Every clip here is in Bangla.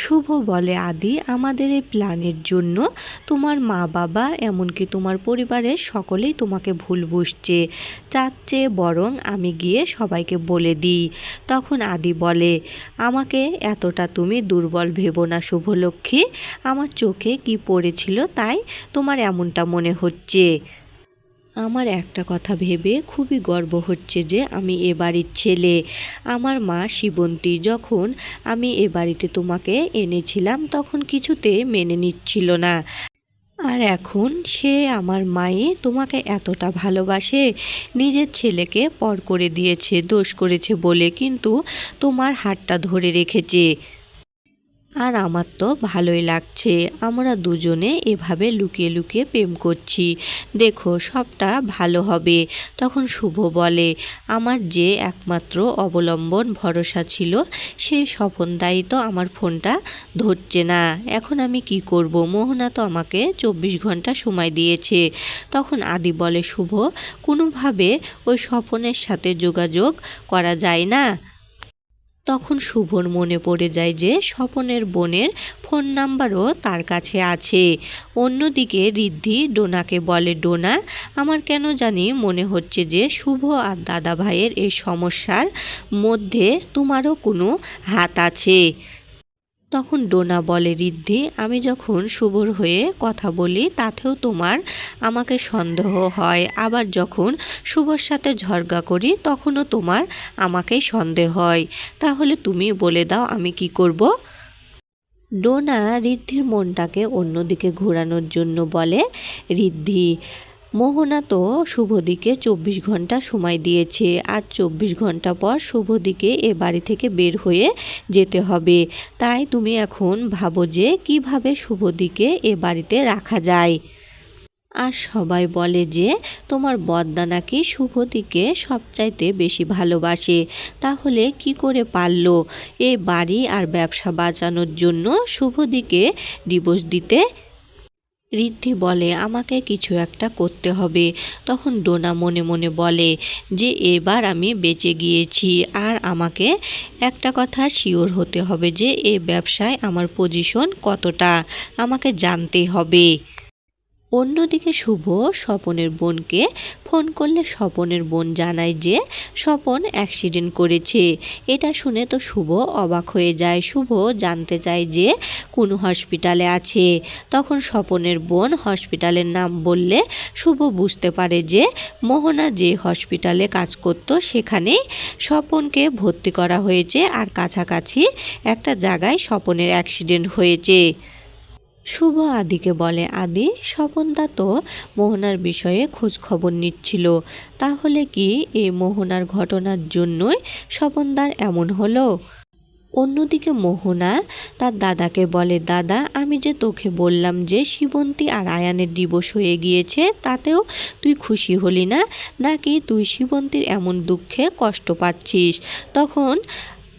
শুভ বলে আদি, আমাদের এই প্ল্যানের জন্য তোমার মা বাবা এমনকি তোমার পরিবারের সকলেই তোমাকে ভুল বুঝছে। তার চেয়ে বরং আমি গিয়ে সবাইকে বলে দিই। তখন আদি বলে, আমাকে এতটা তুমি দুর্বল ভেবো না শুভলক্ষ্মী। আমার চোখে কি পড়েছিল তাই তোমার এমনটা মনে হচ্ছে? আমার একটা কথা ভেবে খুবই গর্ব হচ্ছে যে আমি এ বাড়ির ছেলে। আমার মা শিবন্তী যখন আমি এ বাড়িতে তোমাকে এনেছিলাম তখন কিছুতে মেনে নিচ্ছিল না। আর এখন সে আমার মায়ে তোমাকে এতটা ভালোবাসে, নিজের ছেলেকে পর করে দিয়েছে, দোষ করেছে বলে কিন্তু তোমার হাতটা ধরে রেখেছে। আর আমার তো ভালোই লাগছে। আমরা দুজনে এভাবে লুকিয়ে লুকিয়ে প্রেম করছি। দেখো, সবটা ভালো হবে। তখন শুভ বলে, আমার যে একমাত্র অবলম্বন ভরসা ছিল সেই স্বপনদায়ী তো আমার ফোনটা ধরছে না। এখন আমি কি করব? মোহনা তো আমাকে চব্বিশ ঘণ্টা সময় দিয়েছে। তখন আদি বলে, শুভ, কোনোভাবে ওই স্বপনের সাথে যোগাযোগ করা যায় না। তখন শুভর মনে পড়ে যায় যে স্বপনের বোনের ফোন নাম্বারও তার কাছে আছে। অন্যদিকে ঋদ্ধি ডোনাকে বলে, ডোনা, আমার কেন জানি মনে হচ্ছে যে শুভ আর দাদা ভাইয়ের এই সমস্যার মধ্যে তোমারও কোনো হাত আছে। তখন ডোনা বলে ঋদ্ধি আমি যখন শুভর হয়ে কথা বলি, তাতেও তোমার আমাকে সন্দেহ হয়। আবার যখন শুভর সাথে ঝরগা করি, তখনও তোমার আমাকেই সন্দেহ হয়। তাহলে তুমি বলে দাও, আমি কি করব? ডোনা ঋদ্ধির মনটাকে অন্যদিকে ঘোরানোর জন্য বলে ঋদ্ধি মোহনা তো শুভদিকে চব্বিশ ঘণ্টা সময় দিয়েছে আর চব্বিশ ঘণ্টা পর শুভদিকে এ বাড়ি থেকে বের হয়ে যেতে হবে। তাই তুমি এখন ভাবো যে কীভাবে শুভদিকে এ বাড়িতে রাখা যায়। আর সবাই বলে যে তোমার বদ্দা নাকি শুভদিকে সবচাইতে বেশি ভালোবাসে। তাহলে কি করে পারল? এই বাড়ি আর ব্যবসা বাঁচানোর জন্য শুভদিকে ডিভোর্স দিতে ঋদ্ধি বলে, আমাকে কিছু একটা করতে হবে। তখন ডোনা মনে মনে বলে, যে এবার আমি বেঁচে গিয়েছি, আর আমাকে একটা কথা শিওর হতে হবে যে, এ ব্যবসায় আমার পজিশন কতটা? আমাকে জানতে হবে। অন্যদিকে শুভ স্বপনের বোনকে ফোন করলে স্বপনের বোন জানায় যে স্বপন অ্যাক্সিডেন্ট করেছে। এটা শুনে তো শুভ অবাক হয়ে যায়। শুভ জানতে চায় যে কোন হসপিটালে আছে। তখন স্বপনের বোন হসপিটালের নাম বললে শুভ বুঝতে পারে যে মোহনা যে হসপিটালে কাজ করত সেখানে স্বপনকে ভর্তি করা হয়েছে। আর কাছাকাছি একটা জায়গায় স্বপনের অ্যাক্সিডেন্ট হয়েছে। শুভ আদিকে বলে, আদি, স্বপনদা তো মোহনার বিষয়ে খোঁজ খবর নিচ্ছিল। তাহলে কি এই মোহনার ঘটনার জন্যই স্বপনদার এমন হলো? অন্যদিকে মোহনা তার দাদাকে বলে, দাদা, আমি যে তোকে বললাম যে শিবন্তী আর আয়ানের দিবস হয়ে গিয়েছে, তাতেও তুই খুশি হলি না? নাকি তুই শিবন্তীর এমন দুঃখে কষ্ট পাচ্ছিস? তখন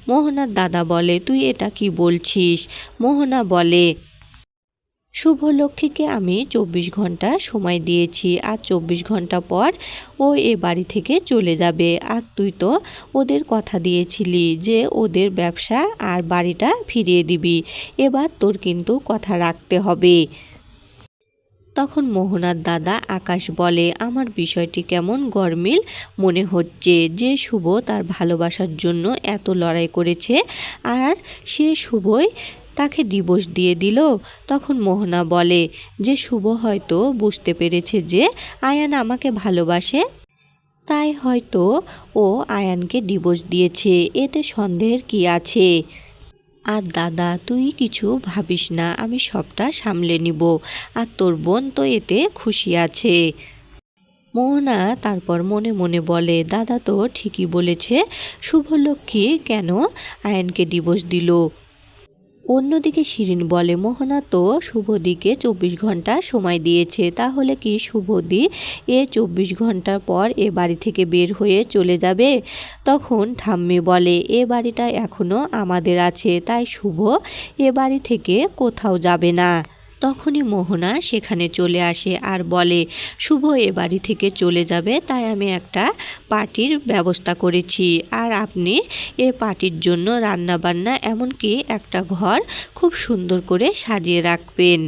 মোহনার দাদা বলে, তুই এটা কি বলছিস? মোহনা বলে শুভলক্ষ্মীকে আমি চব্বিশ ঘণ্টা সময় দিয়েছি আর চব্বিশ ঘণ্টা পর ও এ বাড়ি থেকে চলে যাবে। আর তুই তো ওদের কথা দিয়েছিলি যে ওদের ব্যবসা আর বাড়িটা ফিরিয়ে দিবি। এবার তোর কিন্তু কথা রাখতে হবে। তখন মোহনার দাদা আকাশ বলে, আমার বিষয়টি কেমন গরমিল মনে হচ্ছে যে শুভ তার ভালোবাসার জন্য এত লড়াই করেছে। আর সে শুভই তাকে ডিভোর্স দিয়ে দিল। তখন মোহনা বলে, যে শুভ হয়তো বুঝতে পেরেছে যে আয়ান আমাকে ভালোবাসে, তাই হয়তো ও আয়ানকে ডিভোর্স দিয়েছে। এতে সন্দেহের কি আছে? আর দাদা, তুই কিছু ভাবিস না, আমি সবটা সামলে নিব, আর তোর বোন তো এতে খুশি আছে। মোহনা তারপর মনে মনে বলে, দাদা তো ঠিকই বলেছে শুভলক্ষ্মী কেন আয়নকে ডিভোর্স দিল? অন্যদিকে শিরিন বলে, মোহনা তো শুভদিকে চব্বিশ ঘণ্টা সময় দিয়েছে, তাহলে কি শুভদি এ চব্বিশ ঘণ্টার পর এ বাড়ি থেকে বের হয়ে চলে যাবে? তখন ঠাম্মি বলে, এ বাড়িটা এখনও আমাদের আছে, তাই শুভ, এ বাড়ি থেকে কোথাও যাবে না। তখনই মোহনা সেখানে চলে আসে আর বলে, শুভ এ বাড়ি থেকে চলে যাবে, তাই আমি একটা পার্টির ব্যবস্থা করেছি। আর আপনি এ পার্টির জন্য রান্নাবান্না এমনকি একটা ঘর খুব সুন্দর করে সাজিয়ে রাখবেন।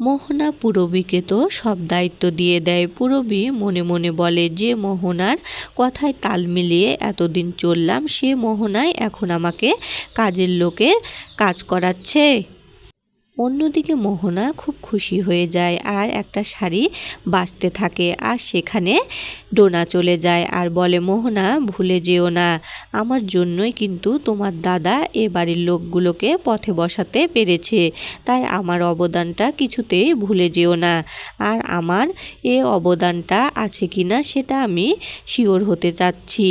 মোহনা পুরবীকে তো সব দায়িত্ব দিয়ে দেয়। পুরবী মনে মনে বলে, যে মোহনার কথায় তাল মিলিয়ে এতদিন চললাম, সে মোহনায় এখন আমাকে কাজের লোকের কাজ করাচ্ছে। অন্যদিকে মোহনা খুব খুশি হয়ে যায় আর একটা শাড়ি বাঁচতে থাকে আর সেখানে ডোনা চলে যায় আর বলে, মোহনা, ভুলে যেও না। আমার জন্যই কিন্তু তোমার দাদা এ বাড়ির লোকগুলোকে পথে বসাতে পেরেছে। তাই আমার অবদানটা কিছুতেই ভুলে যেও না। আর আমার এ অবদানটা আছে কি না সেটা আমি শিওর হতে চাচ্ছি।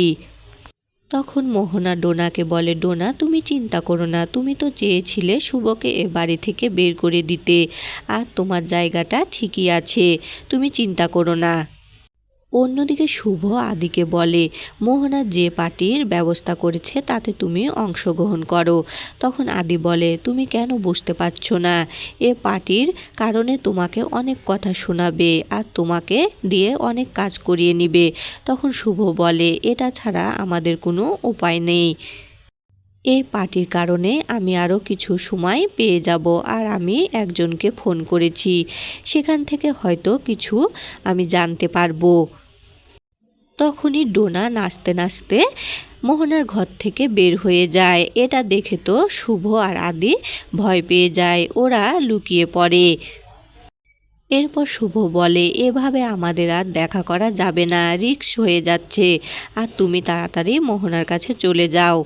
তখন মোহনা ডোনাকে বলে, ডোনা, তুমি চিন্তা করো না, তুমি তো চেয়েছিলে শুভকে এ বাড়ি থেকে বের করে দিতে, আর তোমার জায়গাটা ঠিকই আছে, তুমি চিন্তা করো না। অন্যদিকে শুভ আদিকে বলে, মোহনা যে পার্টির ব্যবস্থা করেছে, তাতে তুমি অংশগ্রহণ করো। তখন আদি বলে, তুমি কেন বুঝতে পারছ না? এ পার্টির কারণে তোমাকে অনেক কথা শোনাবে আর তোমাকে দিয়ে অনেক কাজ করিয়ে নিবে। তখন শুভ বলে, এটা ছাড়া আমাদের কোনো উপায় নেই। এই পার্টির কারণে আমি আরও কিছু সময় পেয়ে যাব আর আমি একজনকে ফোন করেছি। সেখান থেকে হয়তো কিছু আমি জানতে পারব। তখনই ডোনা নাচতে নাচতে মোহনার ঘর থেকে বের হয়ে যায়। এটা দেখে তো শুভ আর আদি ভয় পেয়ে যায়। ওরা লুকিয়ে পড়ে। এরপর শুভ বলে, এভাবে আমাদের আর দেখা করা যাবে না। রিক্স হয়ে যাচ্ছে। আর তুমি তাড়াতাড়ি মোহনার কাছে চলে যাও।